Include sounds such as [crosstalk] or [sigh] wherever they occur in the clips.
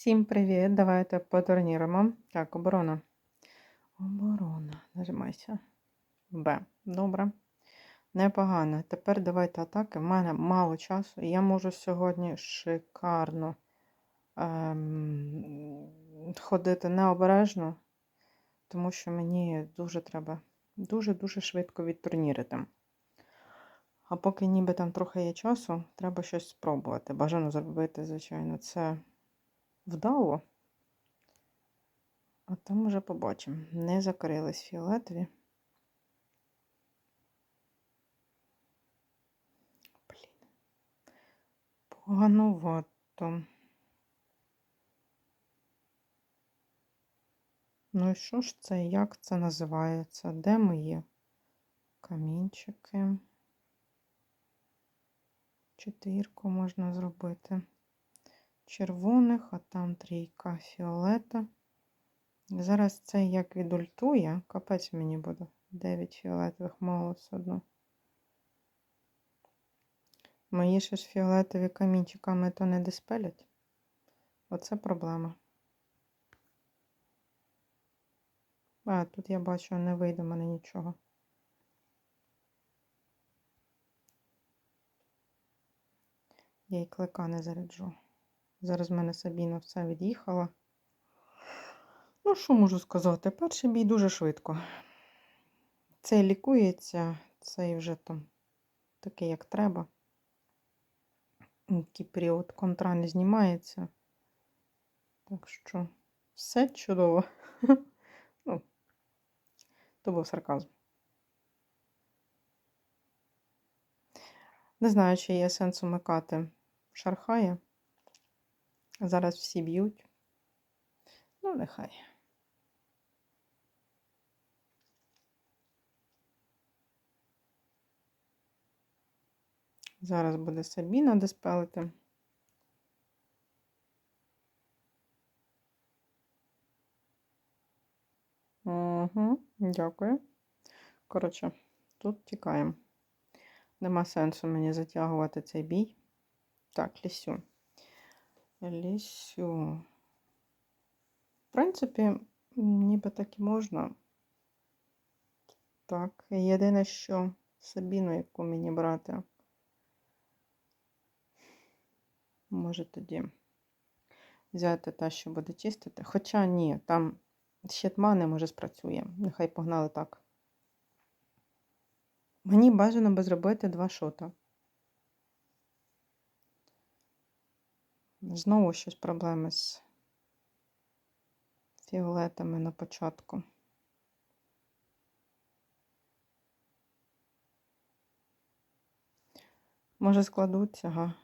Всім привіт! Давайте потурніруємо. Так, оборона. Оборона. Нажимайся. Б. Добре. Непогано. Тепер давайте атаки. У мене мало часу. Я можу сьогодні шикарно ем, ходити необережно, тому що мені дуже треба дуже-дуже швидко відтурнірити. А поки ніби там трохи є часу, треба щось спробувати. Бажано зробити, звичайно, це вдало. А там вже побачимо. Не закрились фіолетові. Блін. Поганувато. Ну і що ж це? Як це називається? Де мої камінчики? Четвірку можна зробити червоних, а там трійка фіолета. Зараз це як відультує, капець мені буде. 9 фіолетових мало все одно. Мої ще ж фіолетові камінчиками то не диспелять. Оце проблема. А, тут я бачу, не вийде в мене нічого. Я й клика не заряджу. Зараз в мене Сабіна все від'їхала. Ну, що можу сказати? Перший бій дуже швидко. Цей лікується, цей вже там такий, як треба. Період контра не знімається. Так що все чудово. [laughs] Ну, то був сарказм. Не знаю, чи є сенс умикати шархає. Зараз всі б'ють. Ну, нехай. Зараз буде Сабіна диспелити. Угу, дякую. Коротше, тут тікаємо. Нема сенсу мені затягувати цей бій. Так, лісю. Лісю. В принципі, ніби так і можна. Так, єдине, що Сабіну, яку мені брати. Може тоді взяти те, що буде чистити. Хоча ні, там щитмани, може, спрацює. Нехай погнали так. Мені бажано би зробити два шота. Знову щось проблеми з фіолетами на початку. Може, складуться, ага.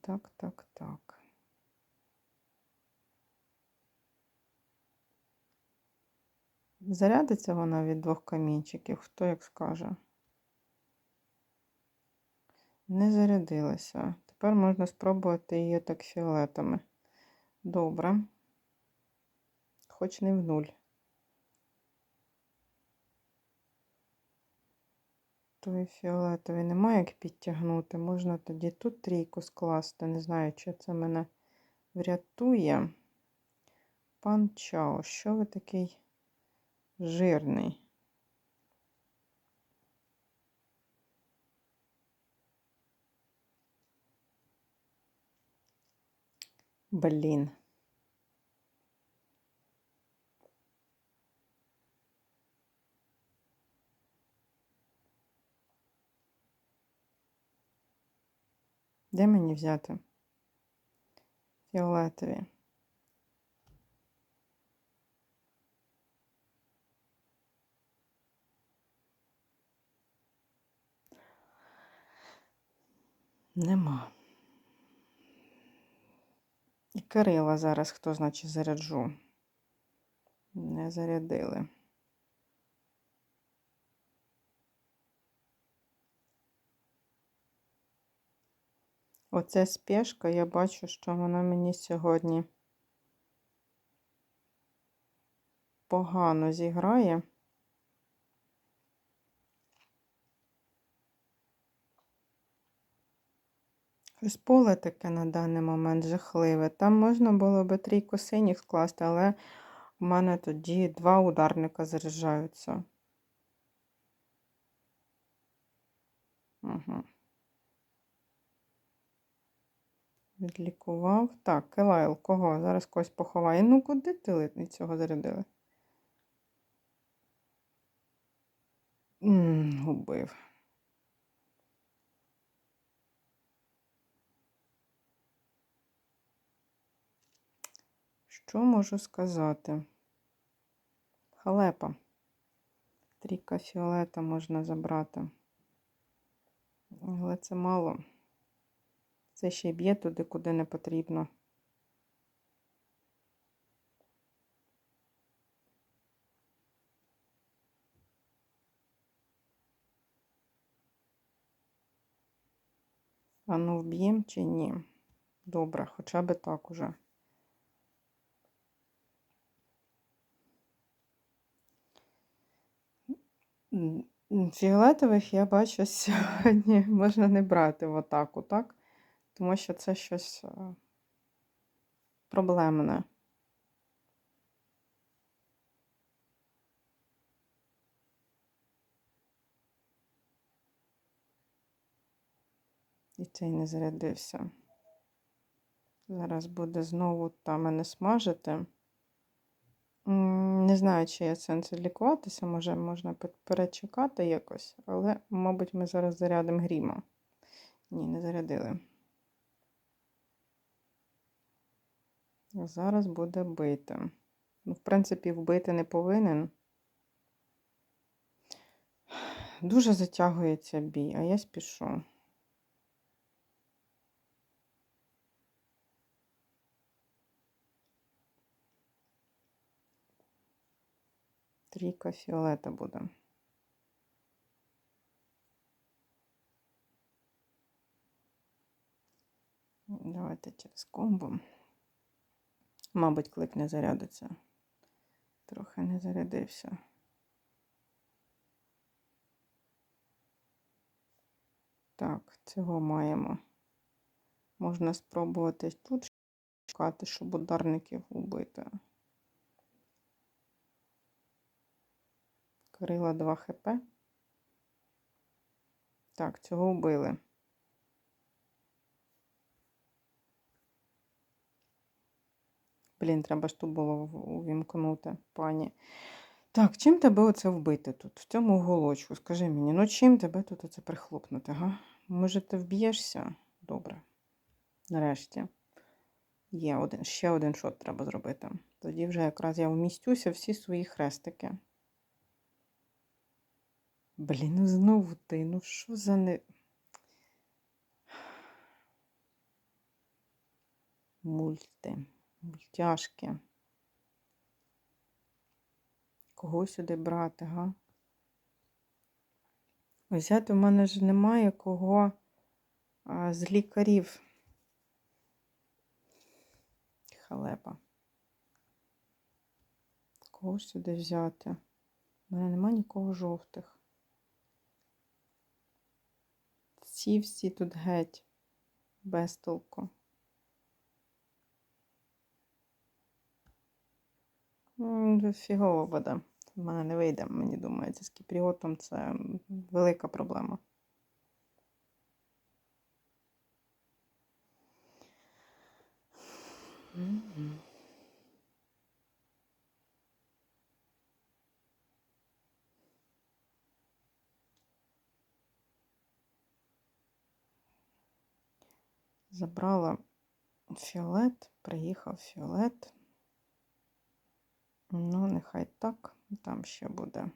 Так, так, так. Зарядиться вона від двох камінчиків, хто як скаже. Не зарядилася. Тепер можна спробувати її так фіолетами. Добре. Хоч не в нуль. Той фіолетовий немає як підтягнути. Можна тоді тут трійку скласти. Не знаю, чи це мене врятує. Пан Чао, що ви такий жирний? Блін. Де мені взяти? Фіолетові. Нема. І Кирила зараз хто, значить, заряджу. Не зарядили. Оце спешка, я бачу, що вона мені сьогодні погано зіграє. Щось поле таке на даний момент жахливе. Там можна було би трійку синіх скласти, але у мене тоді два ударника заряджаються. Угу. Відлікував. Так, Келайл, кого? Зараз когось поховає. Ну, куди ти ли- цього зарядили? М, Убив. Що можу сказати? Халепа. Трійка фіолета можна забрати. Але це мало. Це ще б'є туди, куди не потрібно. А ну вб'єм чи ні? Добре, хоча б так уже. М, м, Фіолетових я бачу [laughs] сьогодні можна не брати в атаку, так? Тому що це щось е, проблемне. І цей не зарядився. Зараз буде знову там мене смажити. Не знаю, чи є сенс лікуватися, може можна перечекати якось, але, мабуть, ми зараз зарядимо гріма. Ні, не зарядили. Зараз буде бити. Ну, в принципі, вбити не повинен. Дуже затягується бій, а я спішу. Трійка фіолета буде. Давайте через комбо. Мабуть, клик не зарядиться. Трохи не зарядився. Так, цього маємо. Можна спробувати тут шукати, щоб ударників убити. Крила 2 хп. Так, цього вбили. Блін, треба ж тут було увімкнути, пані. Так, чим тебе оце вбити тут? В цьому уголочку? Скажи мені, ну чим тебе тут оце прихлопнути, га? Може, ти вб'єшся? Добре. Нарешті. Є один, ще один шот треба зробити. Тоді вже якраз я вмістюся всі свої хрестики. Блін, ну знову ти, ну що за не. Мульти, мультяшки. Кого сюди брати, га? Взяти в мене ж немає кого а, з лікарів. Халепа. Кого сюди взяти? У мене нема нікого жовтих. Ці всі тут геть. Без толку. М, Фігово буде. В мене не вийде, мені думається, з кіпріотом це велика проблема. Мгм. Забрала фіолет, приїхав фіолет. Ну, нехай так. Там ще буде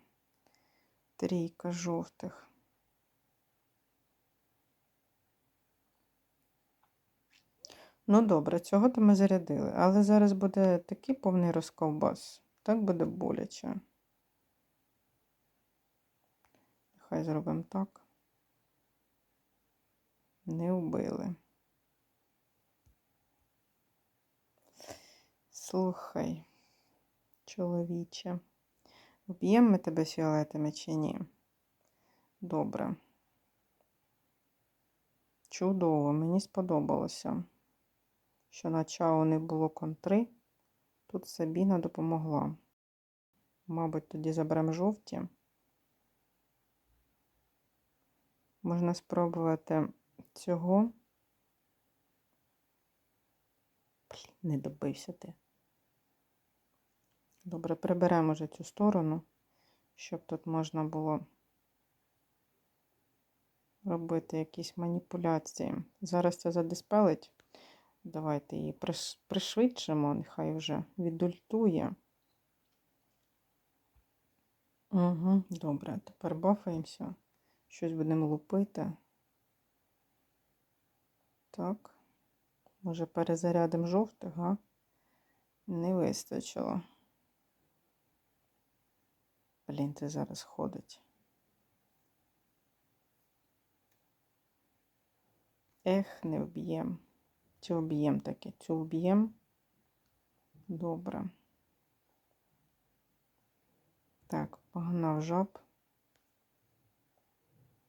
трійка жовтих. Ну, добре, цього то ми зарядили. Але зараз буде такий повний розковбас. Так буде боляче. Нехай зробимо так. Не вбили. Слухай, чоловіче, вб'ємо ми тебе фіолетами чи ні? Добре. Чудово, мені сподобалося, що на чао не було контри. Тут Сабіна допомогла. Мабуть, тоді заберемо жовті. Можна спробувати цього. Блін, не добився ти. Добре, приберемо вже цю сторону, щоб тут можна було робити якісь маніпуляції. Зараз це задиспелить. Давайте її пришвидшимо, нехай вже відультує. Угу, добре, тепер бафаємося. Щось будемо лупити. Так. Може, перезарядимо жовтих? Не вистачило. Блін, ти зараз ходить. Ех, не вб'єм. Цю вб'єм таки, цю вб'єм. Добре. Так, погнав жаб.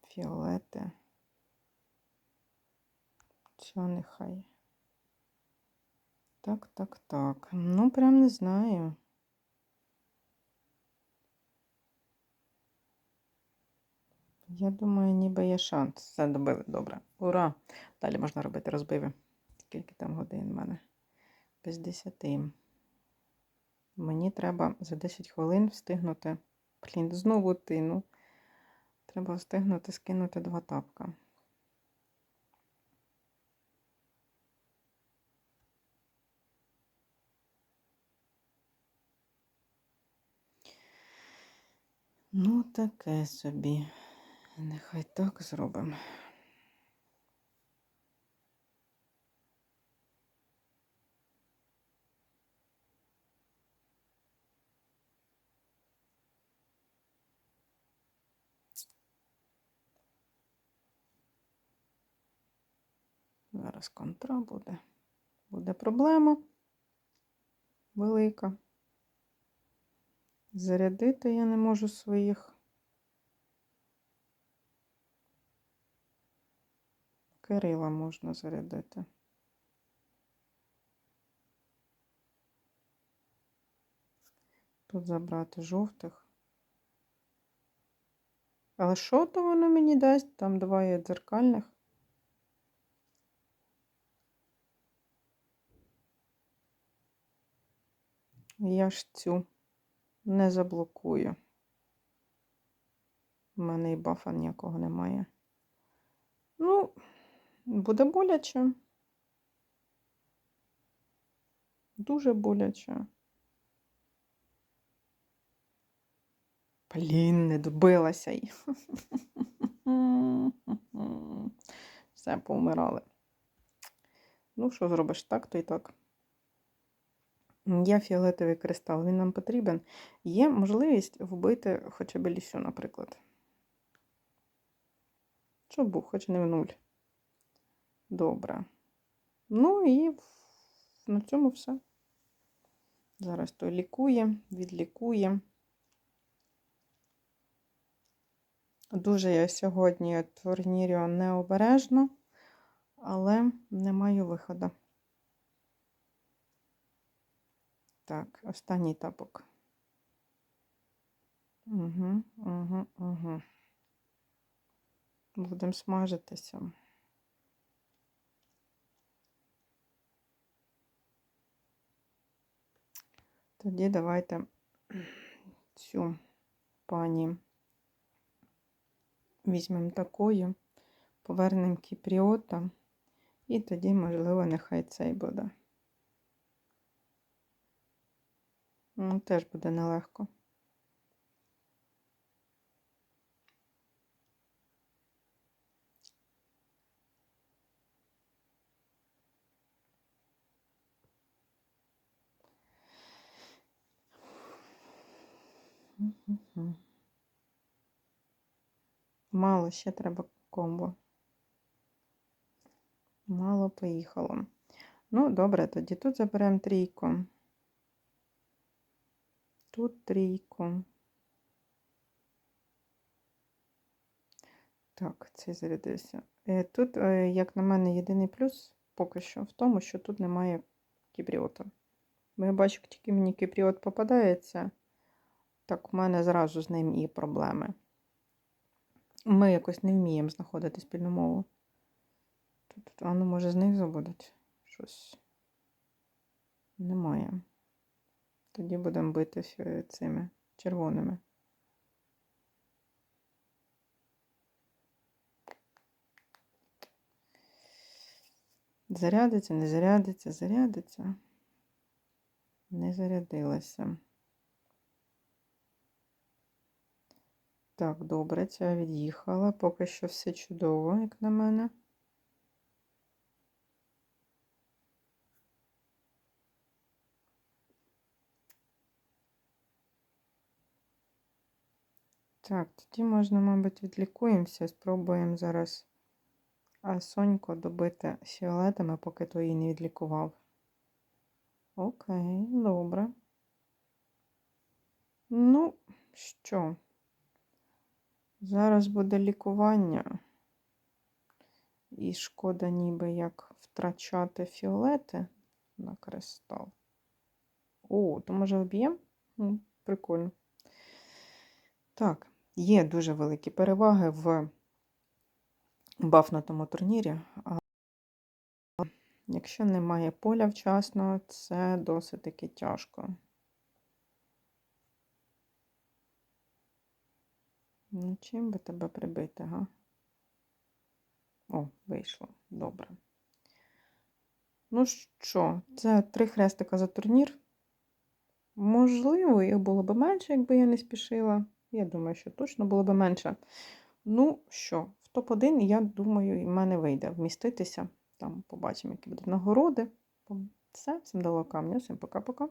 Фіолети. Ця нехай. Так, так, так. Ну, прям не знаю. Я думаю, ніби є шанс. Все добили. Добре. Ура! Далі можна робити розбиви. Скільки там годин в мене? Без 10. Мені треба за 10 хвилин встигнути. Блін, знову ти, ну. Треба встигнути скинути два тапка. Ну, таке собі. Нехай так зробимо. Зараз контра буде. Буде проблема велика. Зарядити я не можу своїх. Кирила можна зарядити. Тут забрати жовтих. Але що то воно мені дасть? Там два є дзеркальних. Я ж цю не заблокую. У мене і бафа ніякого немає. Ну, буде боляче. Дуже боляче. Блін, не добилася й. [laughs] Все, повмирали. Ну, що зробиш так, то і так. Є фіолетовий кристал, він нам потрібен. Є можливість вбити хоча б лісю, наприклад. Щоб був, хоч не в нуль. Добре. Ну і на цьому все. Зараз той лікує, відлікує. Дуже я сьогодні турнірю необережно, але не маю виходу. Так, останній тапок. Угу, угу, угу. Будемо смажитися. Тоді давайте цю пані візьмемо такою, повернемо кіпріота, і тоді, можливо, нехай цей буде. Ну, теж буде нелегко. Мало ще треба комбо. Мало поїхало. Ну, добре, тоді тут заберемо трійку. Тут трійку. Так, цей зарядився. Е, Тут, е, як на мене, єдиний плюс поки що в тому, що тут немає кіпріота. Бо я бачу, тільки мені кіпріот попадається, так у мене зразу з ним і проблеми. Ми якось не вміємо знаходити спільну мову. Тут, а ну, може, знизу будуть щось. Немає. Тоді будемо бити цими червоними. Зарядиться, не зарядиться, зарядиться. Не зарядилася. Так, добре, ця від'їхала. Поки що все чудово, як на мене. Так, тоді можна, мабуть, відлікуємося. Спробуємо зараз а добити фіолетами, поки той її не відлікував. Окей, добре. Ну, що? Зараз буде лікування. І шкода ніби як втрачати фіолети на кристал. О, то може вб'ємо? М, Прикольно. Так, є дуже великі переваги в бафнутому турнірі. Якщо немає поля вчасно, це досить таки тяжко. Чим би тебе прибити, га? О, вийшло. Добре. Ну що, це три хрестика за турнір. Можливо, їх було б менше, якби я не спішила. Я думаю, що точно було б менше. Ну що, в топ-1, я думаю, і в мене вийде вміститися. Там побачимо, які будуть нагороди. Все, всім дало камня, всім пока-пока.